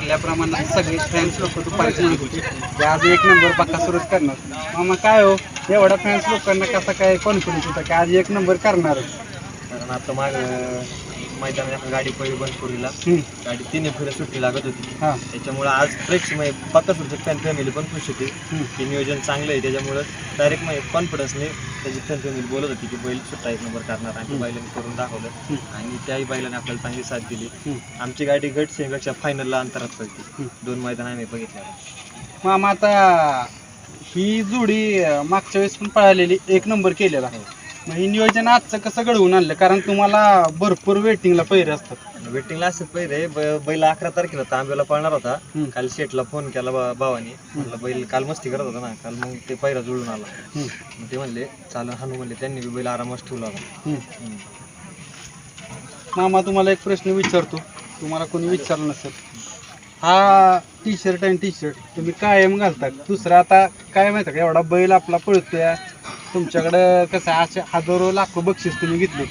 ठरल्याप्रमाणे सगळे फॅन्स लोक दुपारीच म्हणत की आज एक नंबर पक्का सुरूच करणार. मग काय हो? एवढा फॅन्स लोकांना कसा काय कॉन्फिडन्स होता की आज एक नंबर करणारच? कारण आता माग आपण गाडी पहिली बंद करूला. गाडी तिन्ही फेऱ्या सुट्टी लागत होती. हा. त्याच्यामुळे आज प्रेक्ष म्हणजे पक्का सुटचे फॅन फॅमिली पण खुश होती. हम्म, की नियोजन चांगलं आहे. त्याच्यामुळं डायरेक्ट म्हणजे कॉन्फिडन्सने त्याची फॅन फॅमिली बोलत होती की बैल सुट्टा एक नंबर करणार आणि हम्म. बैलाने करून दाखवलं. हम्म. आणि त्याही बैलाने आपल्याला चांगली साथ दिली. हम्म. आमची गाडी गट सेमीपेक्षा फायनलला अंतरात हम्म. दोन मैदान आम्ही बघितल्या. मामा आता ही जोडी अं, मागच्या वेळेस पण पळालेली. एक नंबर केलेला. हो. मग ही नियोजन आजचं कसं घडवून आणलं? कारण तुम्हाला भरपूर वेटिंगला पहिरे असतात. वेटिंगला असत पहिले ब- बैल अकरा तारखेला तांब्याला पळणार होता. हम्म. काल शेटला फोन केला बा- भावानी. म्हणलं बैल काल मस्ती करत होता ना. काल मग ते पहिरा जुळून आला. हम्म, मग ते म्हणले चालू हानू म्हणले त्यांनी बी बैल आरामात ठेवला होता. हम्म. हम्म. मामा तुम्हाला एक प्रश्न विचारतो. तुम्हाला कोणी विचारलं नसेल. हा टी शर्ट आणि टी शर्ट तुम्ही कायम घालता दुसरा आता काय माहिती का? एवढा बैल आपला पळतोय. तुमच्याकडं कसं असे हजारो लाखो बक्षीस तुम्ही घेतले.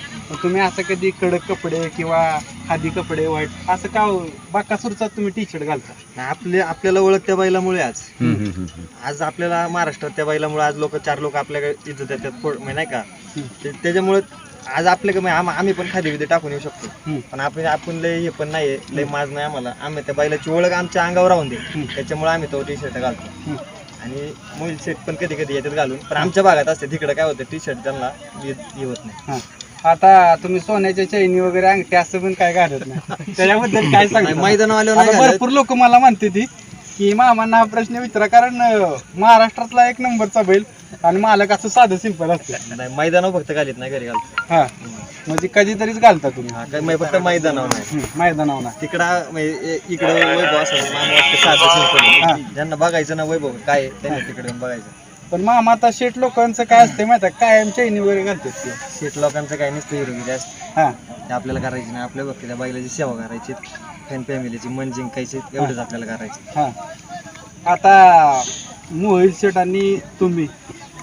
तुम्ही असं कधी कडक कपडे किंवा खादी कपडे वाईट असं का हो? बाकासूरचा तुम्ही टी शर्ट घालता आपले आपल्याला ओळख त्या बैलामुळे आज. आज आपल्याला महाराष्ट्रात त्या बैलामुळे आज लोक चार लोक आपल्याकडे इज्जत देतात म्हणजे नाही का? त्याच्यामुळे आज आपल्याकडे म्हणजे आम- आम्ही पण खादी विधी टाकून येऊ शकतो. पण आपण आपण लय हे पण नाही लय माज नाही आम्हाला. आम्ही त्या बैलाची ओळख आमच्या अंगावर राहून दे. त्याच्यामुळे आम्ही तो टी शर्ट घालतो. आणि मोबाईल सेट पण कधी कधी येतात घालून. पण आमच्या भागात असते तिकडे काय होतं टी शर्ट त्यांना होत नाही. हा. आता तुम्ही सोन्याच्या चैनी वगैरे अंगठी असं पण काय घालत नाही. त्याच्याबद्दल काय सांगता? मैदानावाल्यावर नाही आता घालत. भरपूर लोक मला म्हणते ती की मामांना हा प्रश्न विचारा कारण अं, महाराष्ट्रातला एक नंबरचा बैल आणि मालक असं साधं सिंपल असतं. नाही मैदानावर फक्त घालीत नाही घरी घालतो. हा. म्हणजे कधीतरीच घालता तुम्ही. हा काय फक्त मैदानावर नाही. मैदानावर ना तिकडं म्हणजे ए- इकडं वैभव असं हा. ज्यांना बघायचं ना वैभव काय आहे, त्यांनी तिकडे येऊन बघायचं. पण मामा आता शेट लोकांचं काय असतं माहिती आहे कायम चैनी वगैरे घालतात ते. शेट लोकांचं काय नसतं हिरोगिरी असतं. हा. ते आपल्याला करायची नाही. आपल्या बघते त्या बैलाची सेवा करायची फॅन फॅमिलीची मन जिंकायची एवढंच आपल्याला करायचं. हा. आता मोहिल शेट आणि तुम्ही.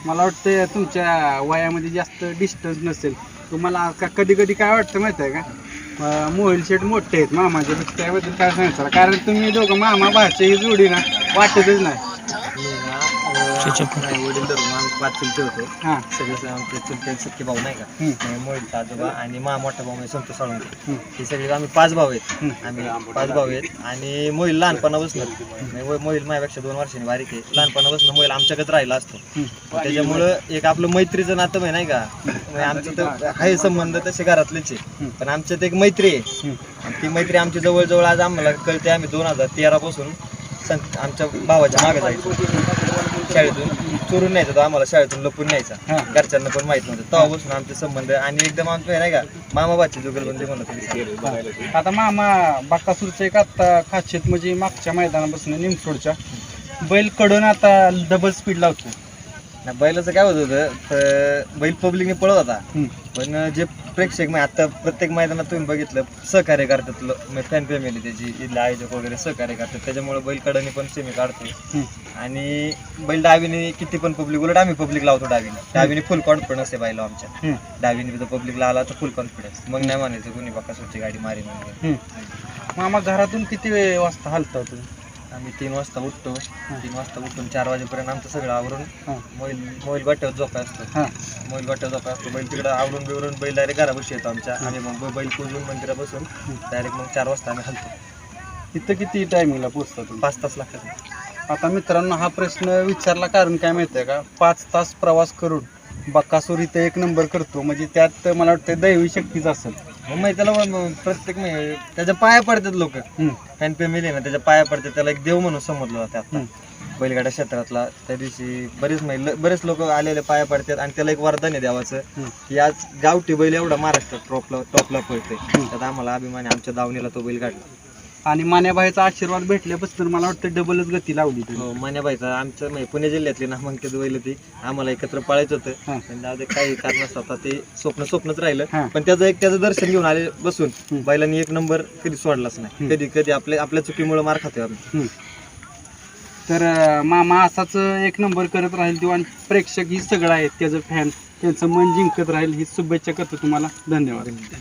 मला वाटतं तुमच्या वयामध्ये जास्त डिस्टन्स नसेल. तुम्हाला का कधी कधी काय वाटतं माहिती आहे का मोहिल शेट मोठे आहेत मामाचे त्याबद्दल काय सांगायचं? कारण तुम्ही दोघं मामा भाच्या ही जोडी ना वाटतच नाही. नाही, वडील धरून आम्ही पाच चुलते होतो हां. सगळे आमचे चुलते सख्खे भाऊ नाही का? हम्म. मोहित आजोबा आणि मा मोठा भाऊ म्हणजे संतोष साळुंके हम्म. हे सगळे आम्ही पाच भाऊ आहेत. हम्म. आम्ही पाच भाऊ आहेत. आणि मोहिल लहानपणापासून म्हणजे मोहिल माझ्यापेक्षा दोन वर्षांनी बारीक आहे. लहानपणापासून मोहिल आमच्याकडे राहिला असतो. त्याच्यामुळं एक आपलं मैत्रीचं नातं म्हणजे नाही का? म्हणजे आमचं तर आहे संबंध तसे घरातलेच आहे. पण आमच्यात एक मैत्री आहे. आणि ती मैत्री आमची जवळजवळ आज आम्हाला कळते आम्ही दोन हजार तेरा पासून सं- आमच्या भावाच्या मागे जायचो. शाळेतून. चोरून न्यायचा तो आम्हाला शाळेतून लपून न्यायचा. घरच्यांना पण माहीत नव्हतं. तेव्हापासून आमचे संबंध आणि एकदम आमचं हे नाही का मामा बाची जुगलबंदी म्हणत होती. आता मामा बाकासूरचं एक आता खासियत म्हणजे मागच्या मैदानापासून निमसोडच्या. बैलकडून आता डबल स्पीड लावतो नाही, बैलाचं काय होत होतं तर बैल पब्लिकने पळत होता. पण जे प्रेक्षक मग आता प्रत्येक मैदानात तुम्ही बघितलं सहकार्य करतात फॅन फॅमिली त्याची इथले आयोजक वगैरे सहकार्य करतात त्याच्यामुळे बैल कडनी पण सेमी काढतो. आणि बैल डावीने किती पण पब्लिक उलट आम्ही पब्लिक लावतो डावीने डावीने फुल कॉन्फिडन्स आहे बैल आमच्या. डावीने जर पब्लिकला आला तर फुल कॉन्फिडन्स मग नाही म्हणायचं कोणी बाका सुट्टी गाडी मारी म्हणजे हम्म. मामा घरातून किती वेळ वाजता हलता तुम्ही आम्ही तीन वाजता उठतो. तीन वाजता उठून चार वाजेपर्यंत आमचं सगळं आवरून हां. मोबाईल गोट्यावर झोपा असतो. हां. गोट्यावर झोपा असतो. बैल तिकडं आवरून बिवरून बैल डायरेक्ट घरापाशी येतो आमच्या. आणि मग बैल पूजून मंदिरापासून डायरेक्ट मग चार वाजता आम्ही हलतो. इथं किती टायमिंगला पोचता तुम्ही? पाच तास लागतात. आता मित्रांनो हा प्रश्न विचारला कारण काय माहिती आहे का? पाच तास प्रवास करून बक्कासूर इथं एक नंबर करतो. म्हणजे त्यात मला वाटतं दैवी शक्तीच असेल. माहिती त्याला प्रत्येक म्हणजे त्याच्या पाया पडतात लोक. फॅन फॅमिली ना त्याच्या पाया पडतात. त्याला एक देव म्हणून समजलं जातं आता. हम्म. बैलगाड्या क्षेत्रातला त्या दिवशी बरेच महिला बरेच लोक आलेले पाया पडतात आणि त्याला एक वरदान आहे देवाचं. की आज गावठी बैल एवढा महाराष्ट्रात टॉपला टॉपला पळतोय. त्यात आम्हाला अभिमान आहे. आमच्या दावणीला तो बैल काढला आणि मान्याबाईचा आशीर्वाद भेटल्यापासून मला वाटतं डबलच गती लावली हो मान्याबाईचा आमचं म्हणजे पुणे जिल्ह्यातली नामांकित बैल ती आम्हाला एकत्र पाळायचं हा. होतं पण जाऊ दे काही कारण असतं ते स्वप्न स्वप्नच राहिलं. पण त्याचं एक त्याचं दर्शन घेऊन आले बसून. बैलांनी एक नंबर कधी सोडलाच नाही. कधी कधी आपल्या आपल्या चुकीमुळे मार खातोय आम्ही हम्म. तर अं, मामा असाच एक नंबर करत राहील किंवा प्रेक्षक ही सगळं आहेत त्याचं फॅन त्यांचं मन जिंकत राहील ही शुभेच्छा करतो तुम्हाला धन्यवाद